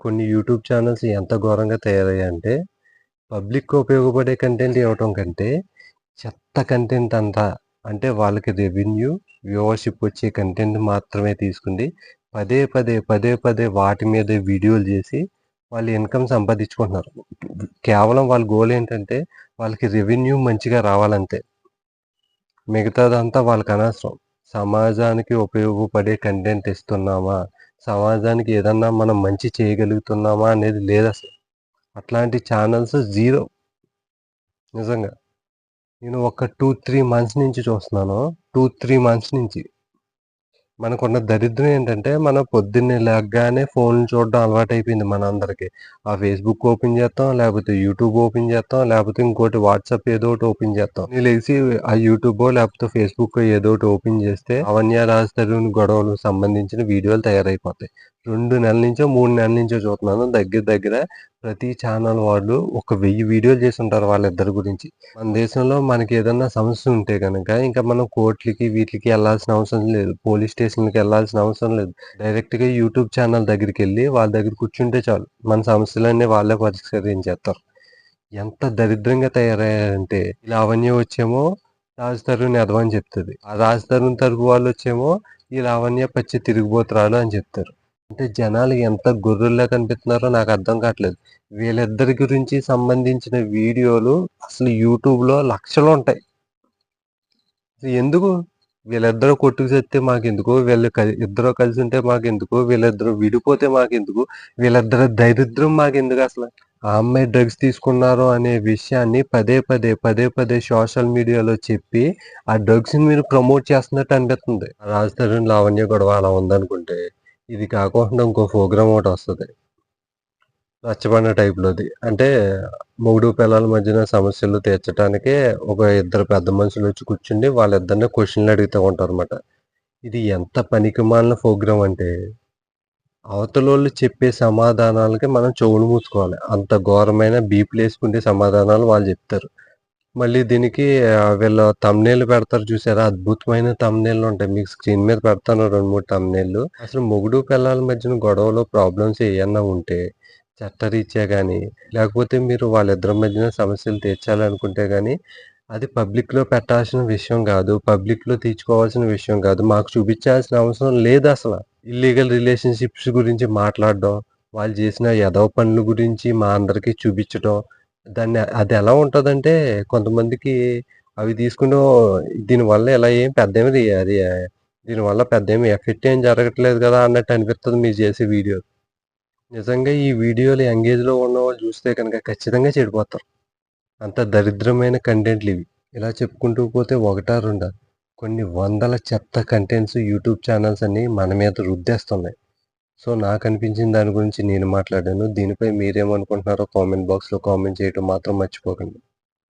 కొన్ని YouTube channels ఎంత ఘోరంగా తయారయ్యాయంటే పబ్లిక్‌కి ఉపయోగపడే కంటెంట్ ఇవ్వటం కంటే చెత్త కంటెంట్ అంతా అంటే వాళ్ళకి రెవెన్యూ, వ్యూవర్‌షిప్ వచ్చే కంటెంట్ మాత్రమే తీసుకుంది పదే పదే, పదే పదే వాటి మీద వీడియోలు చేసి వాళ్ళు ఇన్‌కమ్ సంపాదించుకుంటున్నారు. కేవలం వాళ్ళ గోల్ ఏంటంటే వాళ్ళకి రెవెన్యూ మంచిగా రావాలంతే. మిగతాదంతా వాళ్ళకి అనవసరం. సమాజానికి ఉపయోగపడే కంటెంట్ ఇస్తున్నామా? సమాజానికి ఏదన్నా మనం మంచి చేయగలుగుతున్నామా అనేది లేదు అసలు అట్లాంటి ఛానల్స్ జీరో. నిజంగా. నేను ఒక 2, 3 మంత్స్ నుంచి చూస్తున్నాను. 2, 3 మంత్స్ నుంచి. మనకున్న దరిద్రం ఏంటంటే మనం పొద్దున్నే లెగ్గానే ఫోన్ చూడడం అలవాటైపోయింది మనందరికి. ఆ ఫేస్‌బుక్ ఓపెన్ చేస్తాం లేకపోతే యూట్యూబ్ ఓపెన్ చేస్తాం లేకపోతే ఇంకోటి వాట్సాప్ ఏదో ఒకటి ఓపెన్ చేస్తాం నేను వేసి ఆ యూట్యూబ్ లేకపోతే ఫేస్బుక్ ఏదో ఒకటి ఓపెన్ చేస్తే అవన్య రాజ్ తరుణ్ గొడవలకు సంబంధించిన వీడియోలు తయారైపోతాయి. రెండు నెలల నుంచో, మూడు నెలల నుంచో చూస్తున్నాను. దగ్గర దగ్గర ప్రతి ఛానల్ వాళ్ళు ఒక వెయ్యి వీడియోలు చేసుంటారు వాళ్ళిద్దరి గురించి. మన దేశంలో మనకి ఏదన్నా సమస్య ఉంటే కనుక ఇంకా మనం కోర్ట్‌లకి వీటికి వెళ్ళాల్సిన అవసరం లేదు. పోలీస్ స్టేషన్‌లకి వెళ్ళాల్సిన అవసరం లేదు. డైరెక్ట్‌గా యూట్యూబ్ ఛానల్ దగ్గరికి వెళ్ళి వాళ్ళ దగ్గర కూర్చుంటే చాలు. మన సమస్యలన్నీ వాళ్ళే పరిష్కరించేస్తారు ఎంత దరిద్రంగా తయారయ్యారంటే లావణ్య వచ్చేమో రాజ్ తరుణ్ ఎదవ చెప్తుంది ఆ రాజ్ తరుణ్ తరపు వాళ్ళొచ్చేమో ఈ లావణ్య పచ్చి తిరిగిపోతురాలు అని చెప్తారు. అంటే జనాలు ఎంత గొర్రెల్లా కనిపిస్తున్నారో నాకు అర్థం కావట్లేదు. వీళ్ళిద్దరి గురించి సంబంధించిన వీడియోలు అసలు యూట్యూబ్‌లో లక్షలుంటాయి. ఎందుకు? వీళ్ళిద్దరూ కొట్టుకు చెప్తే మాకెందుకు? వీళ్ళు ఇద్దరు కలిసి ఉంటే మాకెందుకు? వీళ్ళిద్దరూ విడిపోతే మాకెందుకు? వీళ్ళిద్దరి దరిద్రం అసలు ఆ అమ్మాయి డ్రగ్స్ తీసుకున్నారు అనే విషయాన్ని పదే పదే, పదే పదే సోషల్ మీడియాలో చెప్పి ఆ డ్రగ్స్‌ని మీరు ప్రమోట్ చేస్తున్నట్టు అనిపిస్తుంది రాజధాని లావణ్య గొడవ అలా ఉందనుకుంటే ఇది కాకుండా ఇంకో ప్రోగ్రామ్ వస్తుంది రచ్చబడిన టైప్‌లోది. అంటే మూడు పిల్లల మధ్యన సమస్యలు తీర్చటానికే ఒక ఇద్దరు పెద్ద మనుషులు వచ్చి కూర్చుండి వాళ్ళిద్దరిని అడుగుతూ ఉంటారు అనమాట ఇది ఎంత పనికిమాలిన ప్రోగ్రామ్ అంటే అవతలోళ్ళు చెప్పే సమాధానాలకి మనం చెవులు మూసుకోవాలి. అంత ఘోరమైన బీపులేసుకుంటే సమాధానాలు వాళ్ళు చెప్తారు. మళ్ళీ దీనికి వీళ్ళ వీళ్ళు పెడతారు చూసారా? అద్భుతమైన థంబ్‌నెయిల్లుంటాయి. మీకు స్క్రీన్ మీద పెడతాను రెండు మూడు తమ్నేళ్ళు అసలు మొగుడు, పిల్లల మధ్యన గొడవలో ప్రాబ్లమ్స్ ఏమన్నా ఉంటే చట్టరీత్యా కానీ లేకపోతే మీరు వాళ్ళిద్దరి మధ్యన సమస్యలు తీర్చాలనుకుంటే కానీ అది పబ్లిక్‌లో పెట్టాల్సిన విషయం కాదు పబ్లిక్‌లో తీర్చుకోవాల్సిన విషయం కాదు మాకు చూపించాల్సిన అవసరం లేదు అసలు ఇల్లీగల్ రిలేషన్‌షిప్స్ గురించి మాట్లాడడం, వాళ్ళు చేసిన ఎదవ పనుల గురించి మా అందరికీ చూపించడం దాన్ని అది ఎలా ఉంటదంటే కొంతమందికి అవి తీసుకుని దీనివల్ల ఇలా ఏం పెద్ద ఏమి అది దీనివల్ల పెద్దేమి ఎఫెక్ట్ ఏం జరగట్లేదు కదా! అన్నట్టు అనిపిస్తుంది మీరు చేసే వీడియో. నిజంగా ఈ వీడియోలు యంగేజ్‌లో ఉన్నవాళ్ళు చూస్తే కనుక ఖచ్చితంగా చెడిపోతారు. అంత దరిద్రమైన కంటెంట్లు ఇవి ఇలా చెప్పుకుంటూ పోతే ఒకటా, రెండా కొన్ని వందల చెత్త కంటెంట్స్ యూట్యూబ్ ఛానల్స్ అన్నీ మన మీద రుద్దేస్తున్నాయి. సో, నాకు అనిపించిన దాని గురించి నేను మాట్లాడాను. దీనిపై మీరేమనుకుంటున్నారో కామెంట్ బాక్స్‌లో కామెంట్ చేయటం మాత్రం మర్చిపోకండి.